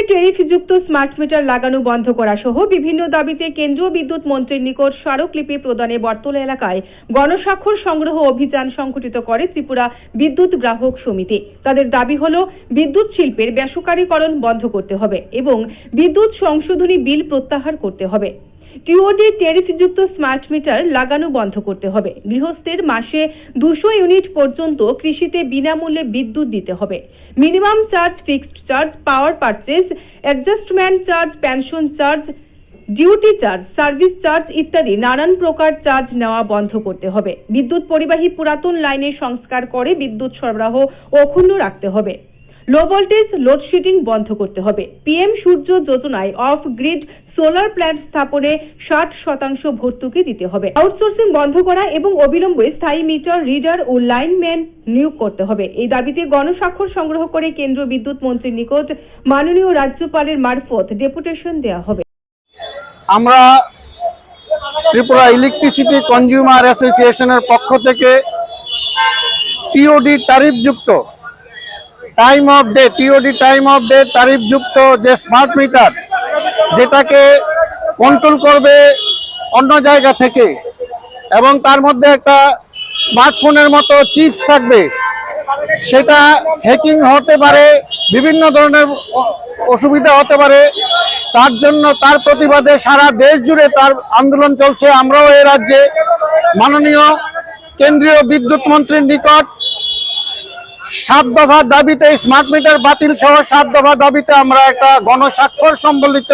TOD টেরিফযুক্ত smart meter লাগানো বন্ধ করা সহ বিভিন্ন দাবিতে কেন্দ্রীয় বিদ্যুৎ মন্ত্রীর নিকট স্মারকলিপি প্রদানে বর্তল এলাকায় গণস্বাক্ষর সংগ্রহ অভিযান সংঘটিত করে ত্রিপুরা বিদ্যুৎ গ্রাহক সমিতি। তাদের দাবি হল, বিদ্যুৎ শিল্পের বেসরকারীকরণ বন্ধ করতে হবে এবং বিদ্যুৎ সংশোধনী বিল প্রত্যাহার করতে হবে। টিওডি টেরিফযুক্ত স্মার্ট মিটার লাগানো বন্ধ করতে হবে। গৃহস্থের মাসে দুশো ইউনিট পর্যন্ত কৃষিতে বিনামূল্যে বিদ্যুৎ দিতে হবে। Minimum charge, fixed charge, power purchase, adjustment charge, pension charge, duty charge, service charge ইত্যাদি নানান প্রকার চার্জ নেওয়া বন্ধ করতে হবে। বিদ্যুৎ পরিবাহী পুরাতন লাইনে সংস্কার করে বিদ্যুৎ সরবরাহ অক্ষুণ্ণ রাখতে হবে। লো ভোল্টেজ লোডশেডিং বন্ধ করতে হবে। পিএম সূর্য যোজনায় অফ গ্রিড সোলার প্ল্যান্ট স্থাপনে ষাট শতাংশ ভর্তুকি দিতে হবে। আউটসোর্সিং বন্ধ করা এবং অবিলম্বে স্থায়ী মিটার রিডার ও লাইনম্যান নিয়োগ করতে হবে। এই দাবিতে গণস্বাক্ষর সংগ্রহ করে কেন্দ্রীয় বিদ্যুৎ মন্ত্রীর নিকট মাননীয় রাজ্যপালের মারফত ডেপুটেশন দেওয়া হবে। আমরা ত্রিপুরা ইলেকট্রিসিটি কনজিউমার অ্যাসোসিয়েশনের পক্ষ থেকে TOD তারিফযুক্ত time of day TOD time of day তারিফযুক্ত যে স্মার্ট মিটার যেটাকে কন্ট্রোল করবে অন্য জায়গা থেকে, এবং তার মধ্যে একটা স্মার্টফোনের মতো চিপস থাকবে, সেটা হ্যাকিং হতে পারে, বিভিন্ন ধরনের অসুবিধা হতে পারে, তার জন্য তার প্রতিবাদে সারা দেশ জুড়ে তার আন্দোলন চলছে। আমরাও এই রাজ্যে মাননীয় কেন্দ্রীয় বিদ্যুৎ মন্ত্রীর নিকট সাত দফা দাবিতে স্মার্ট মিটার বাতিল সহ সাত দফা দাবিতে আমরা একটা গণস্বাক্ষর সম্বলিত